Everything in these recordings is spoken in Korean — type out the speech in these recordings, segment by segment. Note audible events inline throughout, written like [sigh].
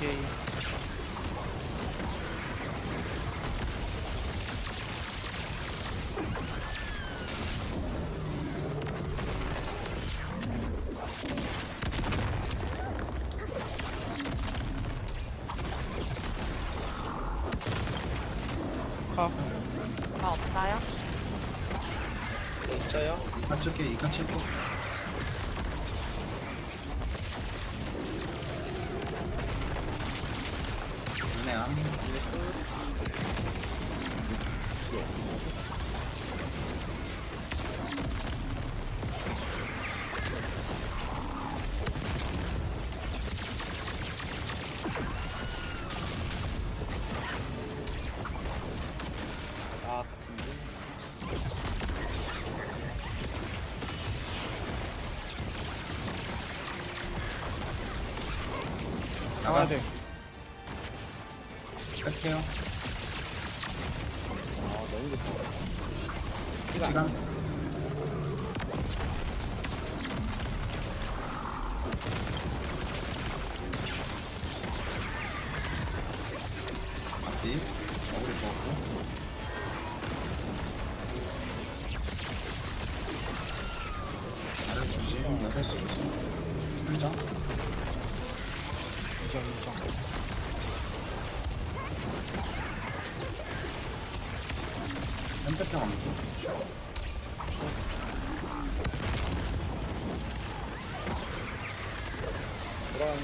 게임 컵아 없어요? 있어요? 이칸 칠게 이칸 칠게 아 같은데 나가야 돼 뺄게요. 아 너무 좋다 시간. 앞뒤. 어그리 좋았고. 아래 조심. 여섯 시 조심. 인정 인정 핸드평 암수 그런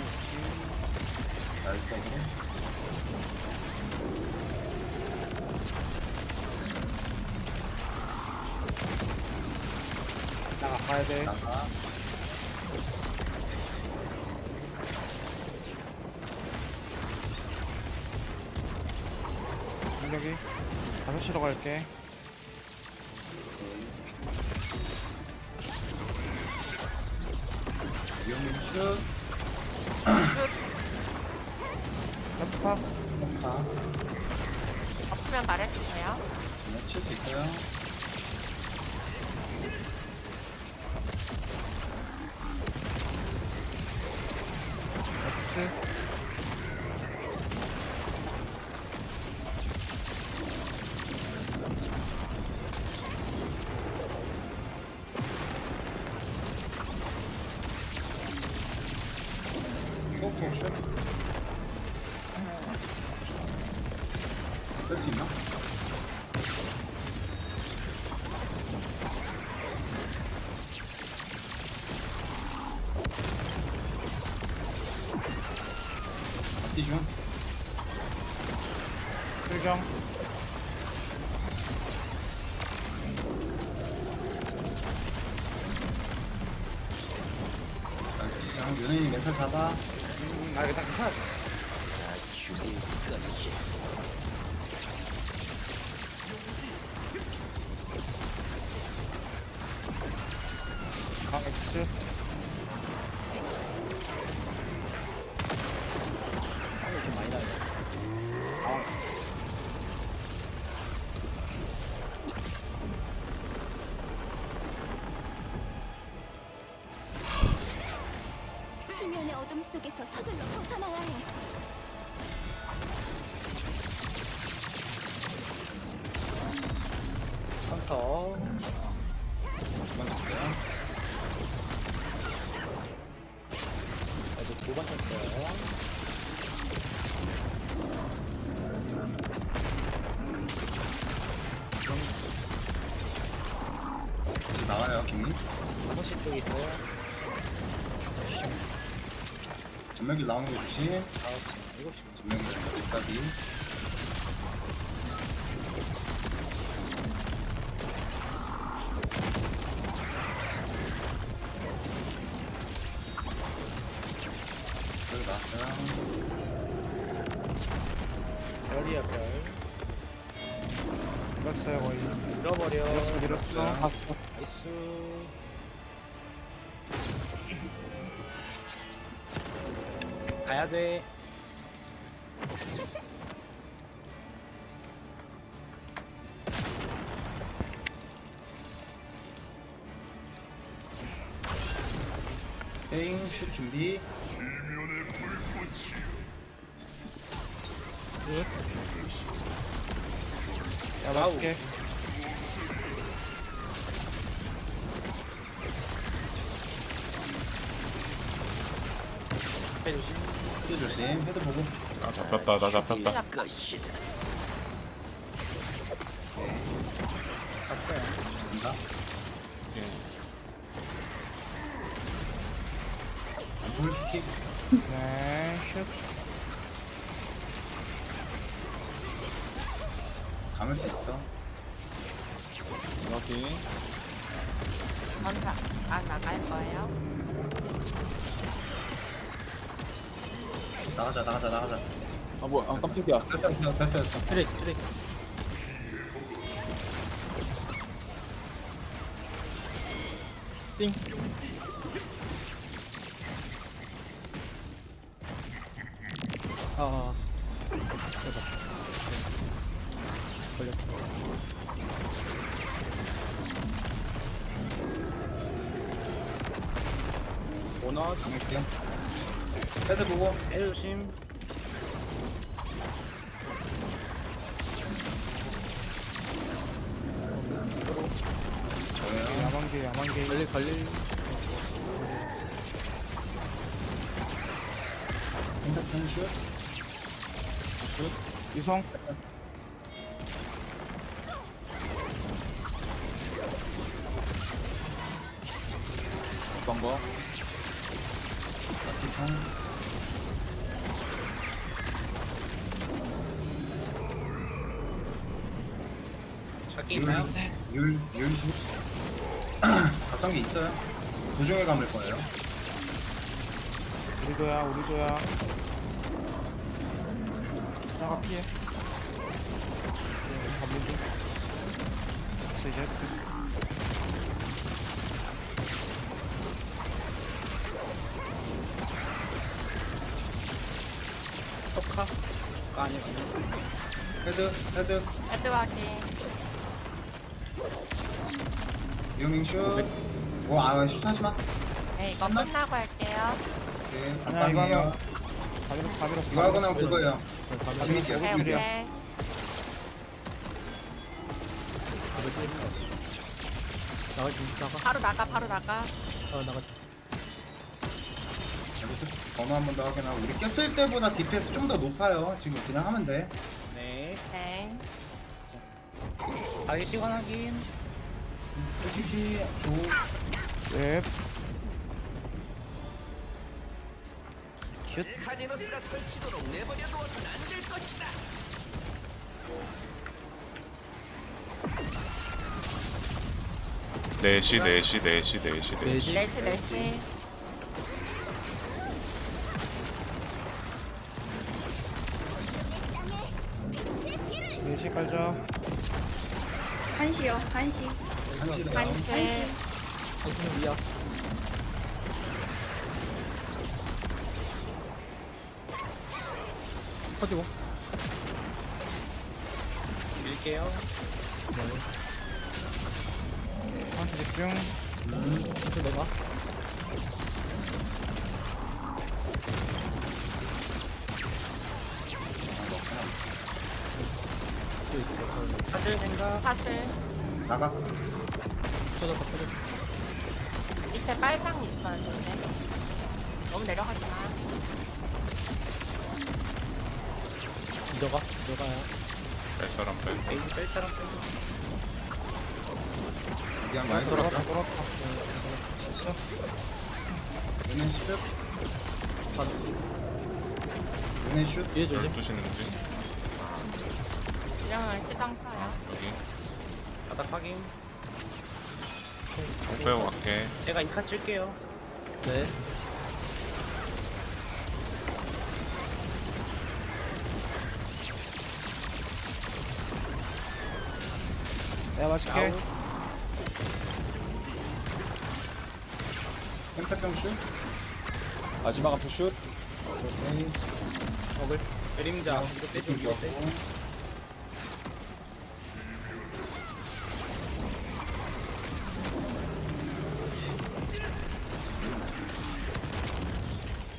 나이스 어그리 나가 가야 돼 나가 공격이 5시로 갈게 슛 헤프카 폭파 없으면 말해주세요. 네, 칠수 있어요 폭폭 슛쓸수 있나? 앞뒤 중. 필경. 시장 윤현이 멘탈 잡아 음, 아 일단 괜찮아 강 어둠 속에서 서둘러 벗어나야 해. 헌터 전멸기 나오는 거 조심. 아홉 시 일곱 시 전멸기 집까지 땡, 슛 준비. 야 맞게 해주시. 헤드 조심. 헤드 보고. 나 잡혔다 나 잡혔다 감을 수 있어. 여기 먼저 안 나갈 거예요. 나가자 나가자 나가자. 아 뭐야 아 깜짝이야 됐어 됐어 됐어 됐어. 트랙 트랙. 띵. 아. 대박. 걸렸어. 오너 당할게요. 헤드 보고. 저예요. 야만개 야만개 걸릴 걸릴 핸드폰 슛. 유성 어떤 거? 바티통. 자기 있나요? 율, 율 슛. [clears throat] 각성기 있어요. 도중에 감을 거예요. 우리도야 우리도야 나가 피해 네, 잡는 중 됐어 이제 토카? 아, 아니요. 헤드, 헤드. 헤드 확인. 유밍 슛. 오, 아, 슛 하지 마. 네, 이거 끝나고 할게요. 오케이. 아니야 이거는 안방이에요. 다 밀었어 다 밀었어 이거 하고 나면 그거예요. 오케이, 오케이. 나가 좀 나가. 바로 나가, 바로 나가. 어 나가. 여기서 번호 한 번 더 확인하고. 우리 깼을 때보다 DPS 좀 더 높아요. 지금 그냥 하면 돼. 네. 네. 자기 시간 확인. 솔직히 조 웹 네시 네시 네시 네시 네시 레시, 레시. 네시 깔자 한시요, 한시. 한시. 당신은 위야. 퍼지고. 밀게요. 한테 집중 그래서 내가. 사실 생각. 사슬. 나가. 터졌어 터졌어. 밑에 빨강 있어요, 조심. 너무 내려가지 마. 들어가 들어가요. 뺄 사람 빼 베이지 뺄 사람 빼고. 그냥 많이 돌았다 돌았어. 됐어 은혜 슛. 반. 은혜 슛. 얘 조심. 12시 는지 이름을 시정 써요. 여기 바닥 확인. 공 빼고 갈게 제가 이카 칠게요. 네. 내가 맛있게. 펜타병 슛. 마지막 앞에 슛 오케이. 먹을. 그림자. 이거.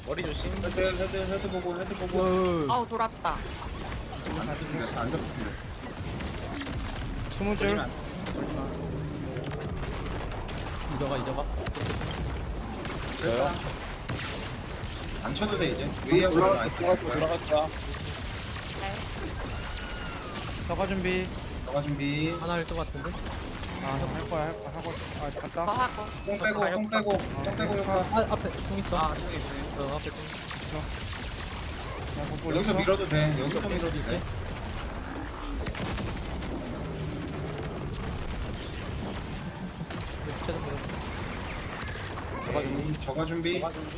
머리 조심. 헤드 헤드 헤드 보고 헤드 보고 어, 아우 돌았다. 안 잡혔으 스무 줄. 이저가 이저가. 됐어 안 쳐도 돼 이제 위에 올라가 들어갔다. 네. 저가 준비. 너가 준비 하나 할 것 같은데. 아, 할 거야, 할 거야. 하고, 아, 더 갔다. 하고. 똥 빼고 똥 빼고 똥 빼고 효과 아 앞에 통 있어. 아통 있어. 어 앞에 통. 나 그거 여기서 올렸어. 밀어도 돼 여기서 밀어도 돼 저가 준비 저가 준비.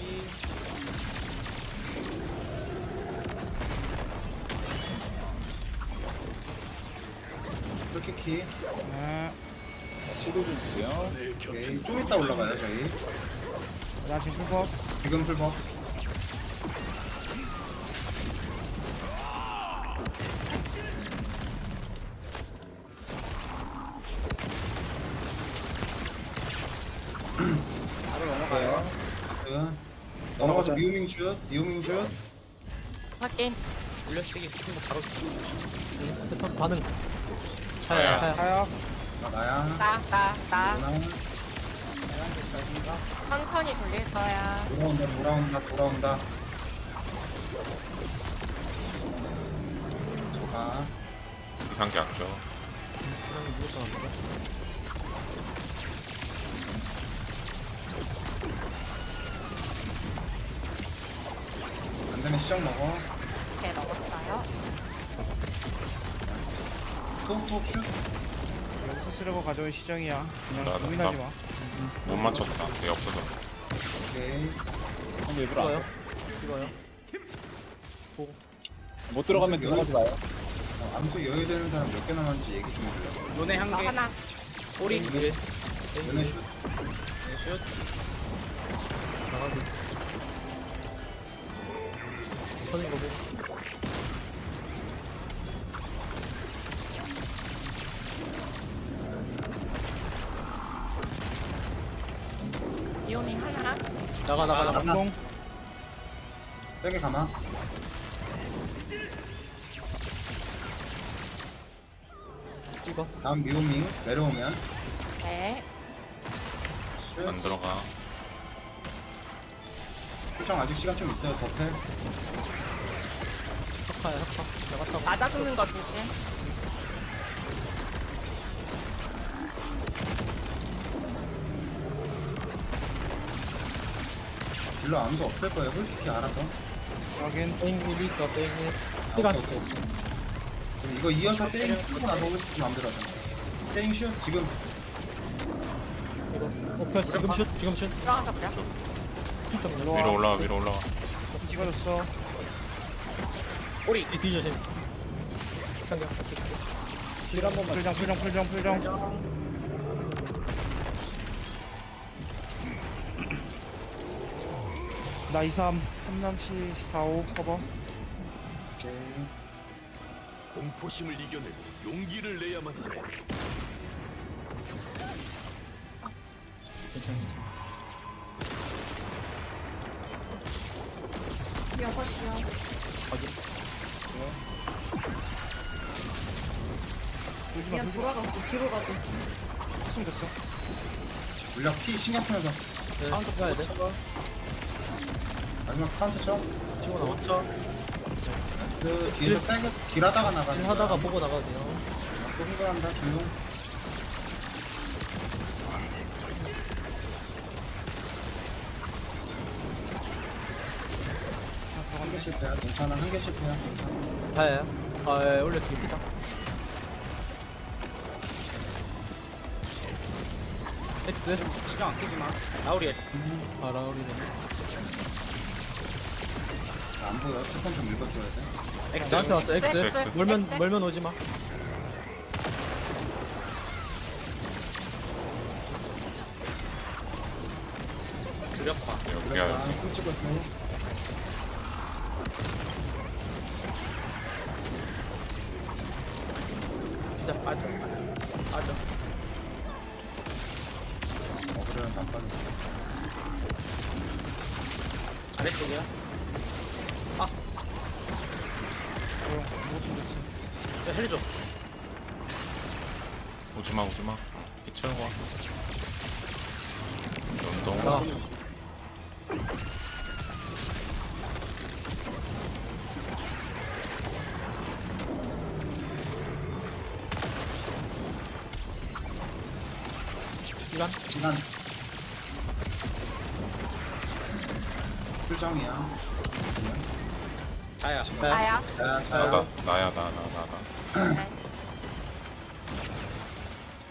풀키키 네. 시도 좀 주세요. 오케이 좀 이따 올라가요 저희 나 지금 풀법. 지금 풀법 미우밍 슛 미우밍 슛 확인. 올려쓰기 스킨 바로. 패턴 반응. 차야. 차야. 아, 나야 나, 나, 나. 나 천천히 돌릴 거야. 돌아온다 돌아온다 돌아온다 저가 이상기 아껴. 그냥 무조건 합니다. 안 되면 시작 먹어 네, 먹었어요. 톡톡 슛 여기서 쓰려고 가져온 시정이야. 그냥 고민하지. 마. 못 맞췄다. 얘 없어서. 오케이 근데 일부러 찍어요. 찍어요. 못 들어가면 들어가지 마요 어, 암수 여유 되는 사람 몇 개 남았는지 얘기 좀 해줘요 요네 한나 개. 하나. 꼬리. 네. 연애 슛 네, 슛. 나가기. 터진 거 보고. 이오닝 하나. 나가 나가 나가. 나가. 빼게 가마 찍어. 다음 미오밍 내려오면 네. 슛안 들어가. 표정 아직 시간 좀 있어요 더패 석파야 석파. 나갔다고. 맞아 죽는 거 조심. 딜러 암수 없을 거예요 홀키키 알아서 확인. 땡 1, 있어 땡 1. 아. 오케이, 오케이, 오케이. 그럼 이거 이어서 땡 쓰고 나서 마음대로 하자 땡슛 지금 이거. 오케이 지금 슛 지금 슛. 들어가자. 좀 위로 와. 올라와, 위로 올라와. 찍어줬어. 꼬리. 뒤 뒤조심. 상경. 딜한 번만. 풀정, 풀정, 풀정, 풀정. 나 2, 3. 3남시 4, 5 커버. 오케이 공포심을 이겨내고 용기를 내야만 하네. 괜찮아 괜찮아. 여섯이요. 그냥 마. 돌아갔어. 뒤로 가고. 했으면 됐어. 물량 피 신경 쓰면서 네. 카운터 가야 돼. 마지막 카운트 쳐 치고 나와. 그 뒤에서 빼고 딜하다가 나가는 딜 하다가 보고 나가도 돼요. 또 흥분한다 조용 한개 실패야 괜찮아 한 개 실패야 괜찮아 다야. 아 예, 피다. X. 시정 아끼지 마. 라우리 X. 아 라우리네. 안 보여 패턴 좀 읽어줘야 돼 X. 나한테 왔어 X. X. X. 멀면 X. 멀면 오지 마. 두렵다. 여기 아, 진짜 빠져. 빠져. 빠져 아. 어 그러면서 빠졌어. 아래쪽이야? 아! 어못 죽였어 야? 헬리줘. 오지마 오지마. 이치하고 와 너무 아. 시간? 난 풀정이야. 자야. 나야. 자, 자 나다. 나야 나 나 나나 네.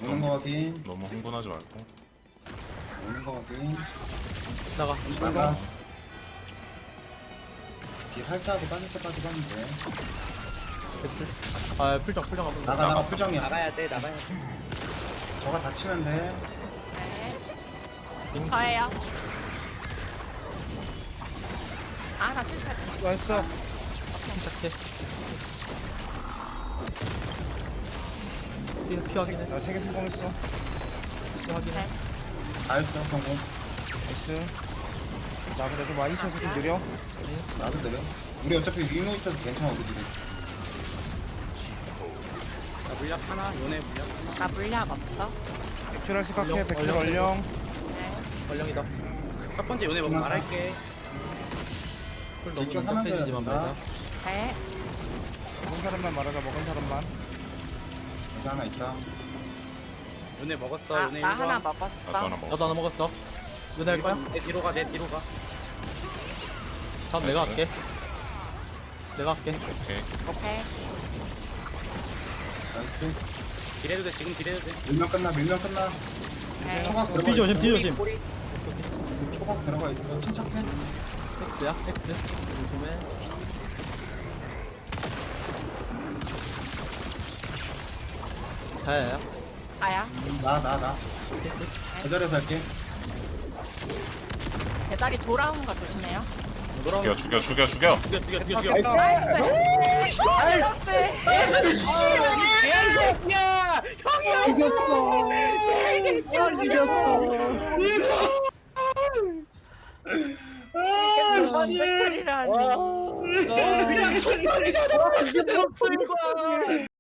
오는 거 확인. 너무 흥분하지 말고. 오는 거 확인. 나가. 나가. 길 할트하고 빠질 때까지 가면 돼 풀. 아 풀정 풀정 한번 나가 나가. 풀정이야. 나가야 돼 나가야 돼. 저가 다치면 돼. 네. 저예요. 아, 나 실패했다. 수고했어. 침착해. 피, 피 확인해. 나 3개 성공했어. 피 확인해. 네. 다 했어 성공. 나이스. 나 그래도 많이 쳐서 좀 느려. 나도 내려. 우리 어차피 위모 있어서 괜찮아 나 물약 하나 요네 물약 하나. 나 물약 없어. 백출할 생각해. 얼령, 백출 얼령 얼령이다. 첫 번째 요네 먹고 말할게. 풀 너무 난잡해지지만 해야 말자 네. 먹은 사람만 말하자 먹은 사람만. 여기 하나 있다. 요네 먹었어 아, 요네 나 1번 하나 나도 먹었어. 하나 먹어. 나도 하나 먹었어. 요네 할 거야? 음. 내 뒤로 가 내 뒤로 가. 다음 내가 할게. 내가 할게. 오케이. 오케이. 나이스. 딜해도 돼 지금 딜해도 돼. 밀면 끝나 밀면 끝나. 네. 뒤 조심 뒤 조심 초각 들어가 있어 침착해 X야 X X 조심해 자야야 아야. 나 나나 저 자리에서 할게 배달이 돌아오는 거 조심해요. 죽여 죽여 죽여 죽여 죽여 죽여 죽여 죽여 나이스. 나이스. 이겼어 이겼어 넌 그냥 정말이잖아. 게 목소리가.